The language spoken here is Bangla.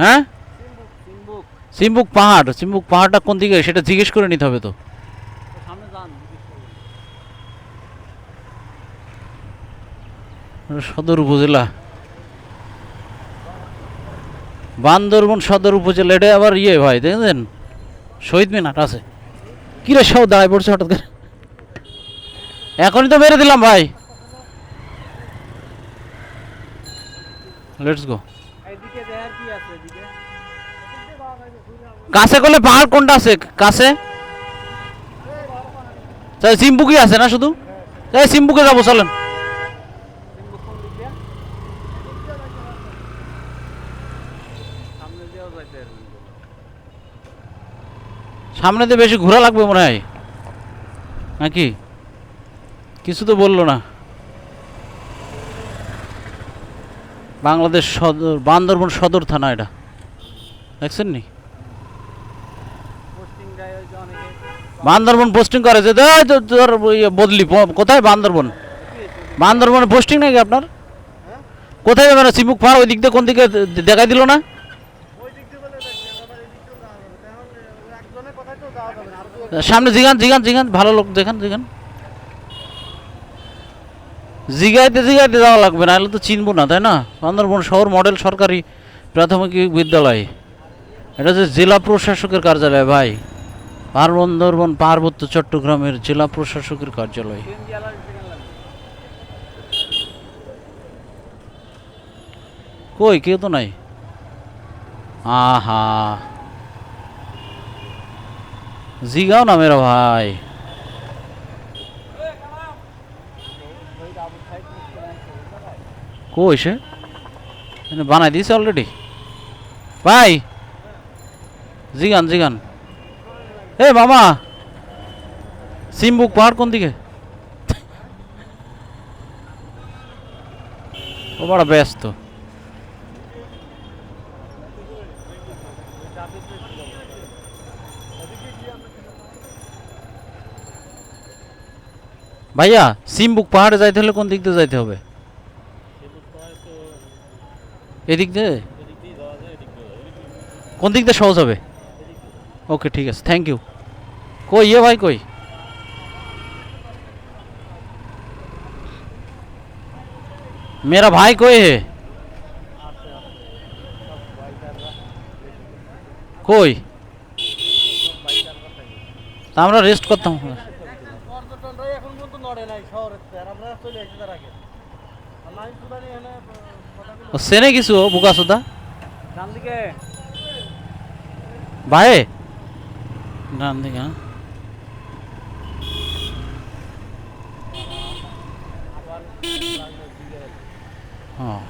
হ্যাঁ? সিম্বুক পাহাড় সিম্বুক পাহাড়টা কোন দিকে? সেটা জিজ্ঞেস করে নিতে হবে তো। সদর উপজেলা। বান্দরবন সদর উপজেলা এটা আবার ইয়ে ভাই দেখেন? শহীদ মিনার আছে। কিরে সব দাঁড়ায় পড়ছে হঠাৎ করে? এখনই তো মেরে দিলাম ভাই। লেটস গো কাছে করলে পাহাড় কোনটা আছে? কাছে? সিম্বুকি আছে না শুধু? এই সিম্বুকে যাব চলেন। সামনে দিয়ে বেশি ঘোরা লাগবে মনে হয়। নাকি? কিছু তো বলল না। বাংলাদেশ সদর, বান্দরবন সদর থানা এটা। দেখছেন নি বান্দরবন পোস্টিং করে যে, "এই তো তোর ইয়ে বদলি কোথায় বান্দরবন? বান্দরবনে পোস্টিং নাকি আপনার? কোথায় যাবেন সিমুক পাহাড় ওই দিক দিয়ে কোন দিকে দেখাই দিল না? সামনে জিগান জিগান জিগান, ভালো লোক দেখান, জিগান। জিগাইতে জিগাইতে যাওয়া লাগবে না তো চিনবো না, তাই না? বান্দরবন শহর মডেল সরকারি প্রাথমিক বিদ্যালয়। এটা যে জেলা প্রশাসকের কার্যালয়, ভাই। বান্দরবন পার্বত্য চট্টগ্রামের জেলা প্রশাসকের কার্যালয়। কই, কেউ তো নাই? আহা। জিগাও না মেরা ভাই। কই বানাই দিয়েছে অলরেডি ভাই! জিগান জিগান। এ মামা! সিমবুক পাহাড় কোন দিকে? ও বড় ব্যস্ত। ভাইয়া সিমবুক পাহাড়ে যাইতে হলে কোন দিক দিয়ে যাইতে হবে এদিক দিয়ে কোন দিক দিয়ে সহজ হবে ওকে ঠিক আছে থ্যাংক ইউ কই ইয়ে ভাই কই मेरा भाई कोई है কই তা আমরা রেস্ট করতাম সেনে কিছু বুকা সুদা? ডান দিকে ভাই ডান দিকে হ্যাঁ? হ্যাঁ